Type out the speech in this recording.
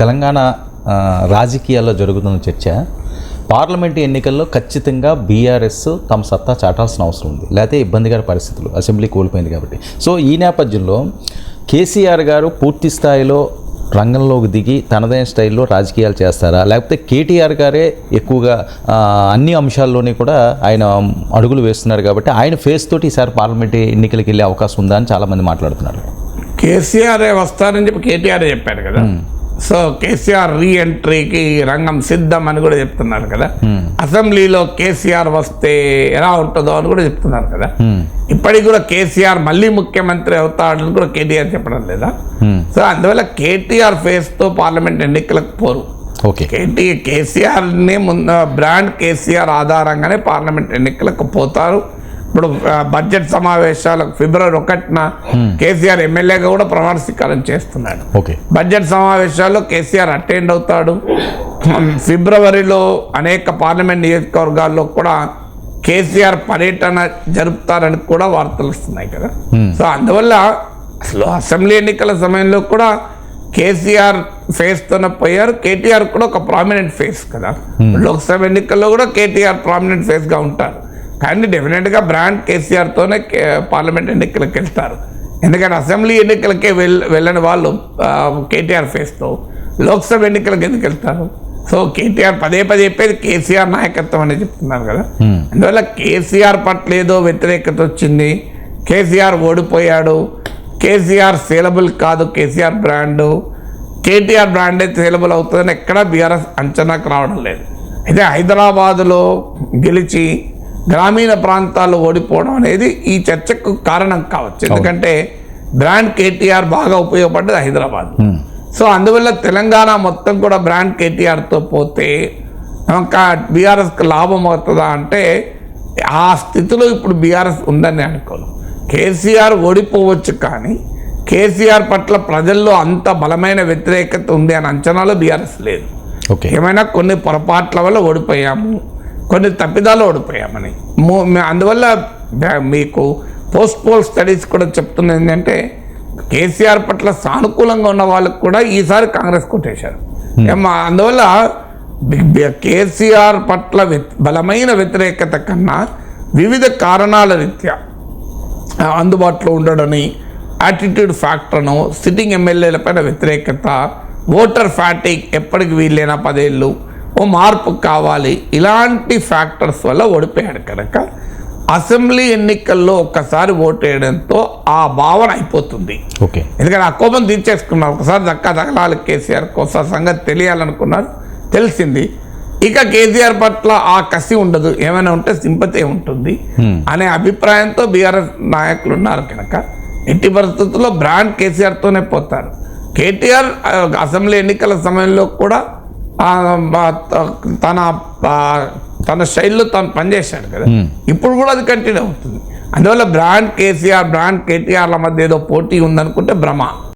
తెలంగాణ రాజకీయాల్లో జరుగుతున్న చర్చ పార్లమెంటు ఎన్నికల్లో ఖచ్చితంగా బీఆర్ఎస్ తమ సత్తా చాటాల్సిన అవసరం ఉంది. లేకపోతే ఇబ్బందికర పరిస్థితులు అసెంబ్లీ కోల్పోయింది కాబట్టి. సో ఈ నేపథ్యంలో కేసీఆర్ గారు పూర్తి స్థాయిలో రంగంలోకి దిగి తనదైన స్టైల్లో రాజకీయాలు చేస్తారా? లేకపోతే కేటీఆర్ గారే ఎక్కువగా అన్ని అంశాల్లోని కూడా ఆయన అడుగులు వేస్తున్నారు కాబట్టి ఆయన ఫేస్ తోటి ఈసారి పార్లమెంట్ ఎన్నికలకు వెళ్ళే అవకాశం ఉందా అని చాలామంది మాట్లాడుతున్నారు. కేసీఆర్ వస్తారని చెప్పి కేటీఆర్ చెప్పారు కదా. సో కేసీఆర్ రీ ఎంట్రీకి రంగం సిద్ధం అని కూడా చెప్తున్నారు కదా. అసెంబ్లీలో కేసీఆర్ వస్తే ఎలా ఉంటుందో అని కూడా చెప్తున్నారు కదా. Hmm. ఇప్పటికి కూడా కేసీఆర్ మళ్ళీ ముఖ్యమంత్రి అవుతాడని కూడా కేటీఆర్ చెప్పడం లేదా? Hmm. సో అందువల్ల కేటీఆర్ ఫేస్తో పార్లమెంట్ ఎన్నికలకు పోరు. ఓకే. కేటీ కేసీఆర్ని ముందు బ్రాండ్ కేసీఆర్ ఆధారంగానే పార్లమెంట్ ఎన్నికలకు పోతారు. ఇప్పుడు బడ్జెట్ సమావేశాలకు ఫిబ్రవరి ఒకటిన కేసీఆర్ ఎమ్మెల్యేగా కూడా ప్రమాణ స్వీకారం చేస్తున్నాడు. ఓకే. బడ్జెట్ సమావేశాల్లో కేసీఆర్ అటెండ్ అవుతాడు. ఫిబ్రవరిలో అనేక పార్లమెంట్ నియోజకవర్గాల్లో కూడా కేసీఆర్ పర్యటన జరుపుతారని కూడా వార్తలు వస్తున్నాయి కదా. సో అందువల్ల అసలు అసెంబ్లీ ఎన్నికల సమయంలో కూడా కేసీఆర్ ఫేస్ తోనే పోయారు. కేటీఆర్ కూడా ఒక ప్రామినెంట్ ఫేస్ కదా. లోక్సభ ఎన్నికల్లో కూడా కేటీఆర్ ప్రామినెంట్ ఫేస్గా ఉంటారు. కానీ డెఫినెట్గా బ్రాండ్ కేసీఆర్ తోనే కే- పార్లమెంట్ ఎన్నికలకు వెళ్తారు. ఎందుకంటే అసెంబ్లీ ఎన్నికలకే వెళ్ వెళ్ళని వాళ్ళు కేటీఆర్ ఫేస్తో లోక్సభ ఎన్నికలకు ఎందుకు వెళ్తారు? సో కేటీఆర్ పదే పదే చెప్పేది కేసీఆర్ నాయకత్వం అని చెప్తున్నారు కదా. అందువల్ల కేసీఆర్ పట్ల ఏదో వ్యతిరేకత వచ్చింది కేసీఆర్ ఓడిపోయాడు కేసీఆర్ సేలబుల్ కాదు కేసీఆర్ బ్రాండు కేటీఆర్ బ్రాండే సేలబుల్ అవుతుందని ఎక్కడా బీఆర్ఎస్ అంచనాకు రావడం లేదు. అయితే హైదరాబాదులో గెలిచి గ్రామీణ ప్రాంతాల్లో ఓడిపోవడం అనేది ఈ చర్చకు కారణం కావచ్చు. ఎందుకంటే బ్రాండ్ కేటీఆర్ బాగా ఉపయోగపడ్డది హైదరాబాద్. సో అందువల్ల తెలంగాణ మొత్తం కూడా బ్రాండ్ కేటీఆర్తో పోతే ఇంకా బీఆర్ఎస్కి లాభం అవుతుందా అంటే ఆ స్థితిలో ఇప్పుడు బీఆర్ఎస్ ఉందని అనుకోను. కేసీఆర్ ఓడిపోవచ్చు కానీ కేసీఆర్ పట్ల ప్రజల్లో అంత బలమైన వ్యతిరేకత ఉంది అని అంచనాలో బీఆర్ఎస్ లేదు. ఓకే. ఏమైనా కొన్ని పొరపాట్ల వల్ల ఓడిపోయాము. కొన్ని తప్పిదాలు ఓడిపోయామని. అందువల్ల మీకు పోస్ట్ పోల్ స్టడీస్ కూడా చెప్తున్నది ఏంటంటే కేసీఆర్ పట్ల సానుకూలంగా ఉన్న వాళ్ళకు కూడా ఈసారి కాంగ్రెస్ కొట్టేశారు. ఏమ్మా, అందువల్ల కేసీఆర్ పట్ల బలమైన వ్యతిరేకత కన్నా వివిధ కారణాల రీత్యా అందుబాటులో ఉండడని యాటిట్యూడ్ ఫ్యాక్టర్ను సిట్టింగ్ ఎమ్మెల్యేల పైన వ్యతిరేకత ఓటర్ ఫ్యాటిక్ ఎప్పటికి వీలైనా పదేళ్ళు ఓ మార్పు కావాలి. ఇలాంటి ఫ్యాక్టర్స్ వల్ల ఓడిపోయాడు కనుక అసెంబ్లీ ఎన్నికల్లో ఒక్కసారి ఓటు వేయడంతో ఆ భావన అయిపోతుంది. ఓకే. ఎందుకంటే ఆ కోపం తీర్చేసుకున్నారు. ఒకసారి దక్క తగలాలి కేసీఆర్ ఒకసారి సంగతి తెలియాలనుకున్నారు. తెలిసింది. ఇక కేసీఆర్ పట్ల ఆ కసి ఉండదు. ఏమైనా ఉంటే సింపతి ఉంటుంది అనే అభిప్రాయంతో బీఆర్ఎస్ నాయకులు ఉన్నారు కనుక ఎట్టి పరిస్థితుల్లో బ్రాండ్ కేసీఆర్తోనే పోతారు. కేటీఆర్ అసెంబ్లీ ఎన్నికల సమయంలో కూడా తన తన శైలిలో తను పనిచేశాడు కదా. ఇప్పుడు కూడా అది కంటిన్యూ అవుతుంది. అందువల్ల బ్రాండ్ కేసీఆర్ బ్రాండ్ కేటీఆర్ల మధ్య ఏదో పోటీ ఉందనుకుంటే భ్రమ.